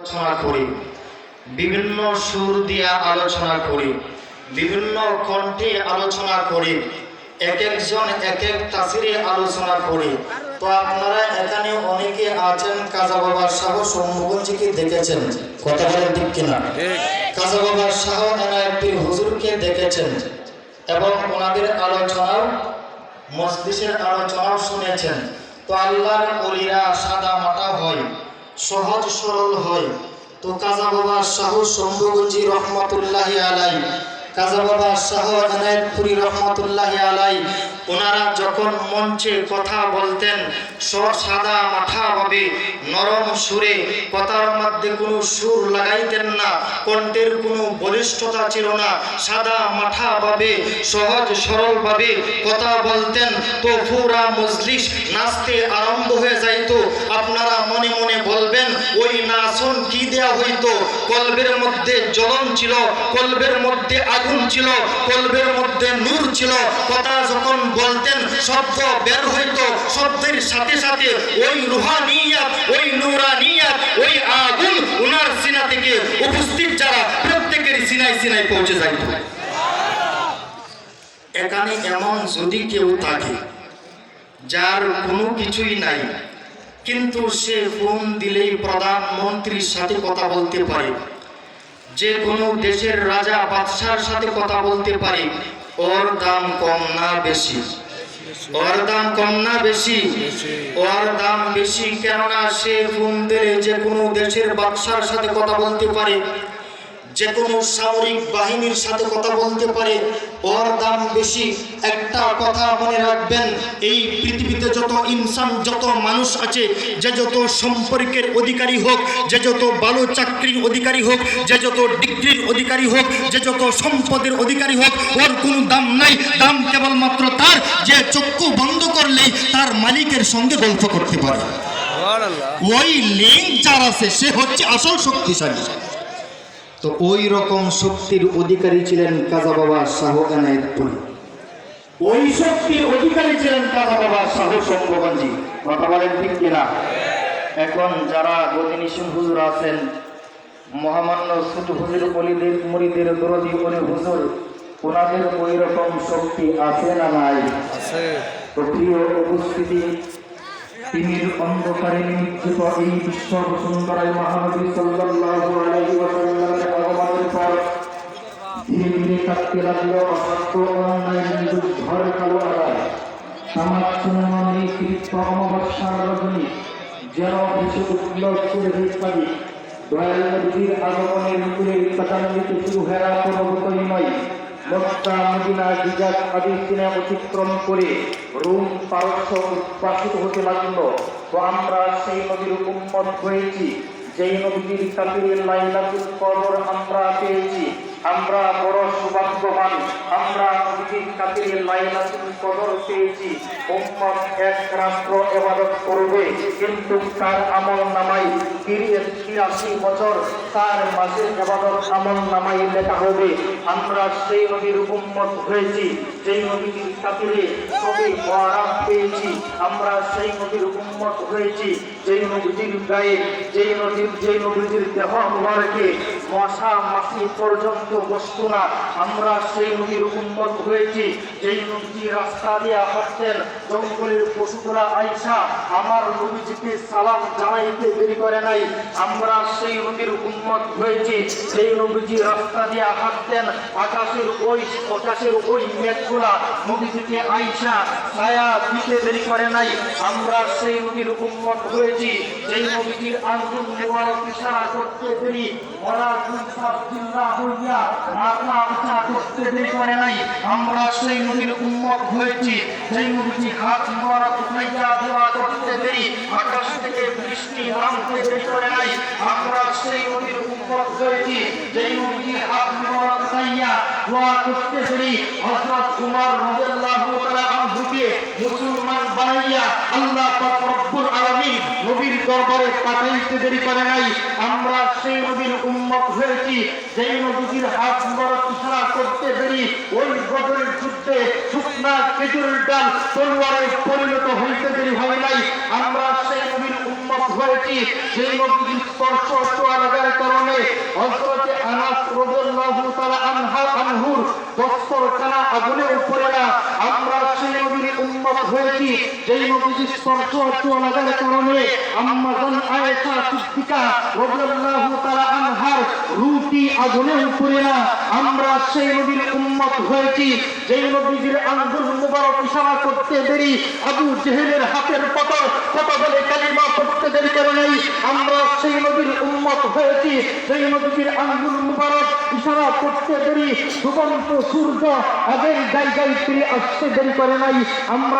আলোচনা করি বিভিন্ন সুর দিয়া আলোচনা করি বিভিন্ন কণ্ঠে আলোচনা করি এক একজন এক এক তাসিরে আলোচনা করি। তো আপনারা এখানে অনেকে আছেন কাজা বাবা শাহ সম্মুখঞ্জিকে দেখেছেন। কথা বলেন ঠিক কিনা? কাজা বাবা শাহ এনায়তপীর হুজুরকে দেখেছেন এবং ওনাদের আলোচনাও মসজিদের আলোচনাও শুনেছেন। তো আল্লাহর অলিরা সাদা মাটা হয়। সহজ সরল হয়। তো কাজা বাবা শাহ শম্ভুগঞ্জি রহমতুল্লাহ আলাই, কাজা বাবা শাহ অনায়তপুরী রহমতুল্লাহ আলাই ওনারা যখন মঞ্চে কথা বলতেন সাদা মাথাভাবে নরম সুরে কথার মধ্যে কোনো সুর লাগাইতেন না, কণ্ঠের কোনো বলিষ্ঠতা ছিল না। সাদা মাথাভাবে সহজ সরলভাবে কথা বলতেন তো পুরা মজলিস, নাচতে আরম্ভ হয়ে যাইত। আপনারা মনে মনে বলবেন, ওই নাচন কি দেয়া হইতো? কলবের মধ্যে জ্বলন ছিল, কলবের মধ্যে আগুন ছিল, কলবের মধ্যে নূর ছিল। কথা যখন বলতেন, শব্দ বের হইতো, শব্দের সাথে সাথে ওই রুহানিয়াত, ওই নুরানিয়াত, ওই আগুন উনার সিনা থেকে উপস্থিত যারা প্রত্যেকের সিনাই সিনাই পৌঁছে যাইত। এখানে এমন যদি কেউ থাকে, যার কোনো কিছুই নাই, কিন্তু সে ফোন দিলেই প্রধানমন্ত্রীর সাথে কথা বলতে পারে, যে কোনো দেশের রাজা, বাদশার সাথে কথা বলতে পারে ওর দাম কম না বেশি। ওর দাম কম না বেশি। ওর দাম বেশি কেননা সে ফোন দিলে যে কোনো দেশের বাদশার সাথে কথা বলতে পারে, যে কোনো সামরিক বাহিনীর সাথে কথা বলতে পারে ওর দাম বেশি। একটা কথা মনে রাখবেন এই পৃথিবীতে যত ইনসান যত মানুষ আছে যে যত সম্পর্কের অধিকারী হোক যে যত ভালো চাকরির অধিকারী হোক যে যত ডিগ্রির অধিকারী হোক যে যত সম্পদের অধিকারী হোক ওর কোনো দাম নাই। দাম কেবলমাত্র তার যে চক্ষু বন্ধ করলেই তার মালিকের সঙ্গে গল্প করতে পারে। ওই লিঙ্ক যার আছে সে হচ্ছে আসল শক্তিশালী। তো ওই রকম শক্তির অধিকারী ছিলেন কাজা বাবা শাহ এনায়তপুরি ওই শক্তির অধিকারী ছিলেন কাজা বাবা শাহ শম্ভগঞ্জি কথা বলেন ঠিক কিনা? এখন যারা গদিনিসিং হুজুর আছেন মহামান্য ছোট হুজুর অলিদের মুড়িদের দরদি অলি হুজুর ওনাদের ওই রকম শক্তি আছে না নাই? তো প্রিয় উপস্থিতি তিমির অন্ধকারে নিমজ্জিত এই বিশ্ব সুন্দরায় মহানবী সাল্লাল্লাহু আলাইহি ওয়াসাল্লামের আগমনের পর ধীরে ধীরে কাটতে লাগল অসত্য অন্যায় ঘর কালো আদায় সমাজশূন্য নিকৃষ্ট অমাবস্যার রজনী, যেন ভেসে উঠল সুরের ইত্যাদি দয়াল নদীর আগমনের নূরের কাটান্বিত শুরু হেরা পর্বতই নয় মক্কা, মদিনা, হিজাজ আদি সিনে অতিক্রম করে রোম পারস্য উৎপাসিত হতে লাগল। তো আমরা সেই নদীর উন্মত হয়েছি, যেই নদীর কাতিরের লাইলাতুল কদর আমরা পেয়েছি। আমরা বড় সৌভাগ্যবান, আমরা নদীর কাতিরের লাইলাতুল কদর পেয়েছি। উম্মত এক রাষ্ট্র এবাদত করবে, কিন্তু তার আমল নামাই তিরিশ, তিরাশি বছর তার মাঝে এবাদত আমল নামাই লেখা হবে। আমরা সেই নদীর উম্মত হয়েছি যেই নদীর কাতিরে সবে আরাম পেয়েছি। আমরা সেই নদীর উম্মত হয়েছি, যেই নদীর গায়ে, যেই নদীর যেই নদীর দেহ মুবারকে মশা মাছি পর্যন্ত বসতো না। আমরা সেই নদীর উন্মত হয়েছি, যেই নদী রাস্তা দিয়ে হাঁটতেন, জঙ্গলের পশুগুলা আইসা আমার নবীজিকে সালাম জানাইতে দেরি করে নাই। আমরা সেই নদীর উন্মত হয়েছি সেই নবীজি রাস্তা দিয়ে হাঁটতেন আকাশের ওই আকাশের ওই মেঘগুলা নবীজিকে আইসা ছায়া দিতে দেরি করে নাই। আমরা সেই নদীর উন্মত হয়েছি যেই নবীজির আঙ্গুল নেওয়ার ইশারা করতে দেরি। ওরা জিল্লা হইয়া মাথা উঁচা করতে দেরি করে নাই। আমরা সেই নদীর উন্মত হয়েছি যেই নবীজি হাত মোবারক উঠাইয়া দোয়া করতে দেরি। বৃষ্টি আমরা সেই নদীর উন্মত হয়েছি যেই নবীজি হাত মোবারক করতে পাঠাইতে দেরি ওই বদরের যুদ্ধে শুকনা খেজুরের ডাল তলোয়ারে পরিণত হইতে দেরি হয় নাই। আমরা সেই নবীর হয়েছি সেই নবীর স্পর্শ ছোঁয়া কারণে হযরতে আনাস রাদিয়াল্লাহু তাআলা আনহা আনহুর দস্তরখানা আগুনে উপরে না, আমরা সেই নবীর আমরা সেই নবীর হয়েছি। আঙ্গুল মুবারক ইশারা করতে দেরি, আবু জেহেলের হাতের পতর কালিমা দেরি আমরা সেই নবীর উম্মত হয়েছি। আঙ্গুল মুবারক ইশারা করতে দেরি সুবন্ত সূর্য আগের জায়গায় ফিরে আসতে দেরি করে নাই, আমরা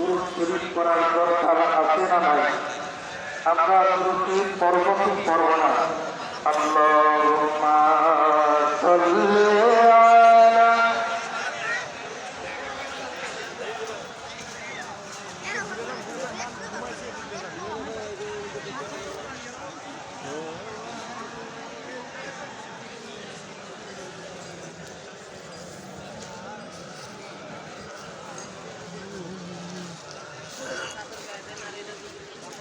গুরু শরীফ করার দরকার আছে না নাই? আমরা কি পর্ব না। আল্লাহুম্মা সাল্লি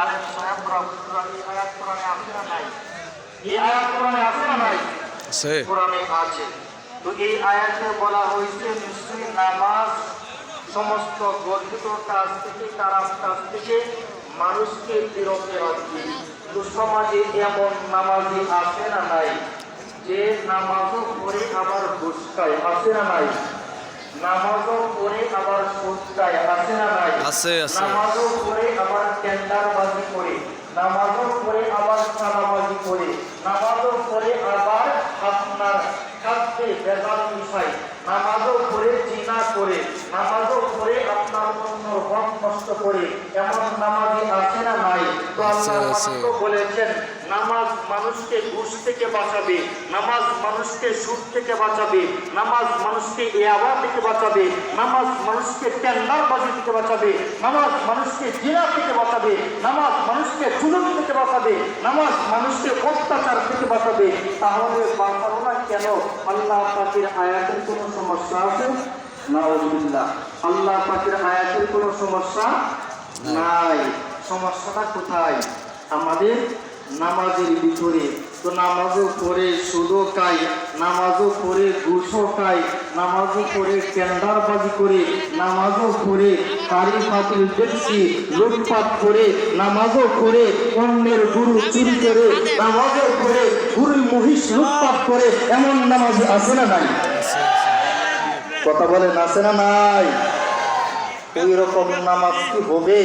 আরে সাহাবরা কোরআনে আয়াত কোরআনে আছে না নাই এই আয়াত কোরআনে আছে না নাই আছে। কোরআনে আছে। তো এই আয়াতে বলা হয়েছে নিশ্চয়ই নামাজ সমস্ত গর্বিত কাজ থেকে খারাপ কাজ থেকে মানুষকে বিরত রাখবে। তো সমাজে এমন নামাজি আছে না নাই? যে নামাজও পড়ে আবার ঘুষ খায় আছে না নাই? নামাজও করে আবার আছে না নাই আছে, আছে। নামাজও করে আবার টেন্ডারবাজি করে নামাজও পড়ে আবার করে নামাজও পড়ে আবার আপনার খাদ্যে বেজাল মিশায় নামাজও পড়ে জিনা করে নামাজও পড়ে হক নষ্ট করে এমন নামাজি আছে না নাই? তো আল্লাহ বলেছেন নামাজ মানুষকে ঘুষ থেকে বাঁচাবে নামাজ মানুষকে সুদ থেকে বাঁচাবে নামাজ মানুষকে ইয়াবা থেকে বাঁচাবে নামাজ মানুষকে টেন্ডারবাজি থেকে বাঁচাবে নামাজ মানুষকে জিনা থেকে বাঁচাবে নামাজ মানুষকে জুলুম থেকে বাঁচাবে নামাজ মানুষকে অত্যাচার থেকে বাঁচাবে। তাহলে বাঁচাবো না কেন? আল্লাহ পাকের আয়াতের কোনো সমস্যা আছে? নাউজুবিল্লাহ। আল্লাহ পাকের আয়াতের কোনো সমস্যা নাই। সমস্যাটা কোথায়? আমাদের নামাজের ভিতরে। তো নামাজও পড়ে সুদও খাই নামাজও পড়ে ঘুষও খাই নামাজও পড়ে টেন্ডারবাজি করে, নামাজও পড়ে কারি ফাতিল দেখছি, লুটপাট করে, নামাজও করে অন্যের গুরু চুরি করে, নামাজও করে গুরু মহিষ লুটপাট করে, এমন নামাজ আছে না নাই? কথা বলেন আছে না নাই? এই রকম নামাজ কি হবে?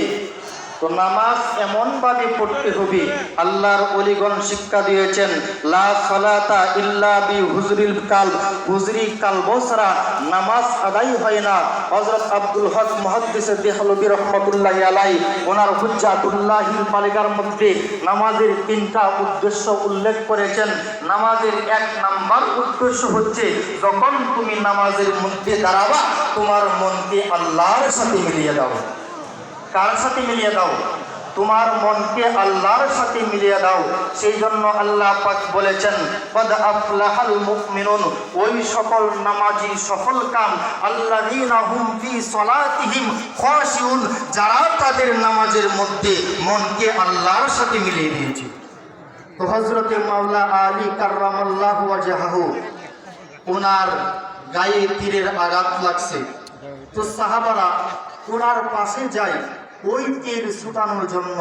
তো নামাজ এমন ভাবে পড়তে হবে, আল্লাহর অলিগণ শিক্ষা দিয়েছেন, লা সালাতা ইল্লা বি হুজরিল কাল হুজরি কালব নামাজ আদায় হয় না। হযরত আব্দুল হক মুহাদ্দিস দেহলবি রহমাতুল্লাহি আলাই ওনার হুজ্জাতুল্লাহিল মালিকার মধ্যে নামাজের তিনটা উদ্দেশ্য উল্লেখ করেছেন। নামাজের এক নাম্বার উদ্দেশ্য হচ্ছে, যখন তুমি নামাজের মধ্যে দাঁড়াবা, তোমার মনকে আল্লাহর সাথে মিলিয়ে দাও। কার সাথে মিলিয়ে দাও? তোমার মনকে আল্লাহর সাথে মিলিয়ে দাও। সেই জন্য আল্লাহ পাক বলেছেন, কদ আফলাহাল মুমিনুন ওই সকল নামাজি সফল কাম, আল্লাযীনা হুম ফি সলাতিহিম খাশিউন, যারা তাদের নামাজের মধ্যে মনকে আল্লাহর সাথে মিলিয়ে দিয়েছে। তো হযরতে মাওলা আলী কাররামাল্লাহু ওয়াজহাহু ওনার গায়ে তীরের আঘাত লাগছে। তো সাহাবারা ওনার পাশে যায় ওই তীর ছুটানোর জন্য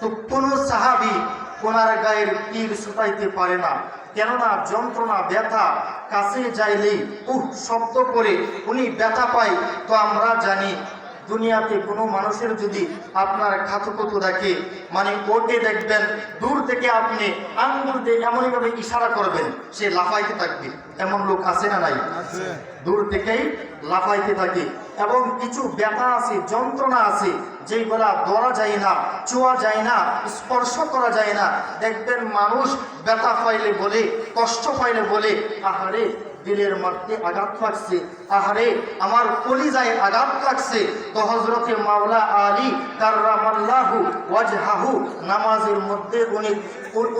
তো কোনো সাহাবি ওনার গায়ের তীর ছুটাইতে পারে না। কেননা যন্ত্রণা ব্যথা কাছে যাইলেই উহ শব্দ করে উনি ব্যথা পায়। তো আমরা জানি দুনিয়াতে কোনো মানুষের যদি আপনার খাতুকুতু দেখে মানে ওটে দেখবেন দূর থেকে আপনি আঙ্গুল দিয়ে এমনইভাবে ইশারা করবেন সে লাফাইতে থাকবে। এমন লোক আছে না নাই? দূর থেকেই লাফাইতে থাকে। এবং কিছু ব্যথা আছে, যন্ত্রণা আছে, যেগুলা ধরা যায় না, চোয়া যায় না, স্পর্শ করা যায় না, দেখবেন মানুষ ব্যথা পাইলে বলে, কষ্ট পাইলে বলে, আহারে দিলের মধ্যে আঘাত লাগছে। আহারে, আমার কলিজায় আঘাত লাগছে। তো হজরতে মাওলা আলী কার্রামাল্লাহু ওয়াজহাহু নামাজের মধ্যে উনি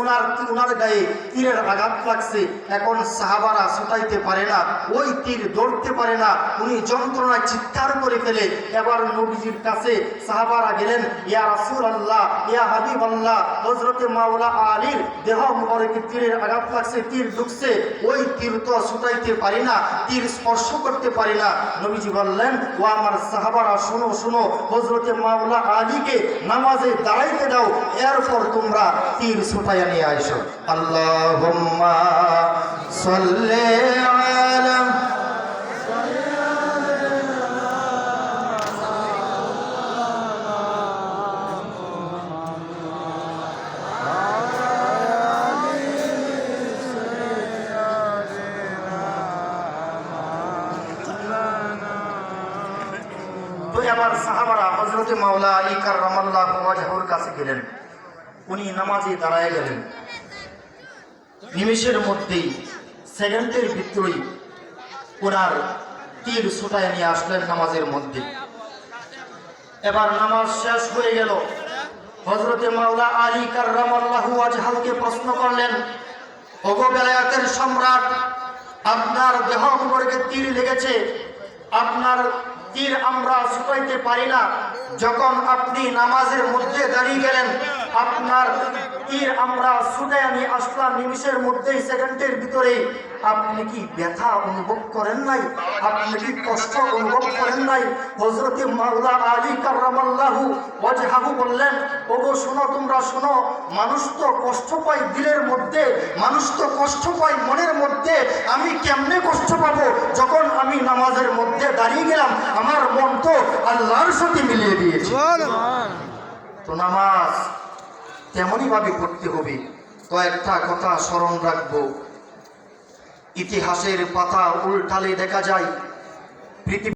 ওনার উনার গায়ে তীরের আঘাত লাগছে। এখন সাহাবারা ছুটাইতে পারে না, ওই তীর ধরতে পারে না। উনি যন্ত্রণায় চিৎকার করে ফেলে। এবার নবীজির কাছে সাহাবারা গেলেন, ইয়া রাসূল আল্লাহ ইয়া হাবিব আল্লাহ হজরতে মাওলা আলীর দেহ মুবারকে তীরের আঘাত লাগছে, তীর ঢুকছে। ওই তীর তো ছুটাইতে পারি না, তীর স্পর্শ করতে পারি না। নবীজি বললেন, ও আমার সাহাবারা, শোনো শোনো হজরতে মাওলা আলীকে নামাজে দাঁড়াইতে দাও, এরপর তোমরা তীর ছোটায় নিয়ে আসো আল্লাহ সাল্লি মাওলা আলী কাছে গেলেন। উনি নামাজে দাঁড়ায় গেলেন। নিমেষের মধ্যেই, সেকেন্ডের ভিতরেই ওনার তীর ছুটায় নিয়ে আসলেন নামাজের মধ্যে। এবার নামাজ শেষ হয়ে গেল। হজরতে মাওলা আলী কার্রামাল্লাহু আজহালকে প্রশ্ন করলেন, ওগো বেলায়াতের সম্রাট, আপনার দেহ মুবারকে তীর লেগেছে, আপনার তীর আমরা ছুটাইতে পারি না। যখন আপনি নামাজের মধ্যে দাঁড়িয়ে গেলেন আপনার তীর আমরা ছুটে আমি আসলাম নিমিষের মধ্যেই সেকেন্ডের ভিতরে। আপনি কি ব্যথা অনুভব করেন নাই? আপনি কি কষ্ট অনুভব করেন নাই? হজরতে মাওলা আলী কার্রামাল্লাহু ওয়াজহাহু বললেন ওগো শোনো তোমরা শোনো মানুষ তো কষ্ট পায় দিলের মধ্যে মানুষ তো কষ্ট পায় মনের মধ্যে। আমি কেমনে কষ্ট পাবো? যখন আমি নামাজের মধ্যে দাঁড়িয়ে গেলাম আমার মন তো আল্লাহর সাথে মিলিয়ে দিয়েছে। তো নামাজ তেমনই ভাবে করতে হবে। কয়েকটা কথা স্মরণ রাখব। ইতিহাসের পাতা উল্টালে দেখা যায় পৃথিবী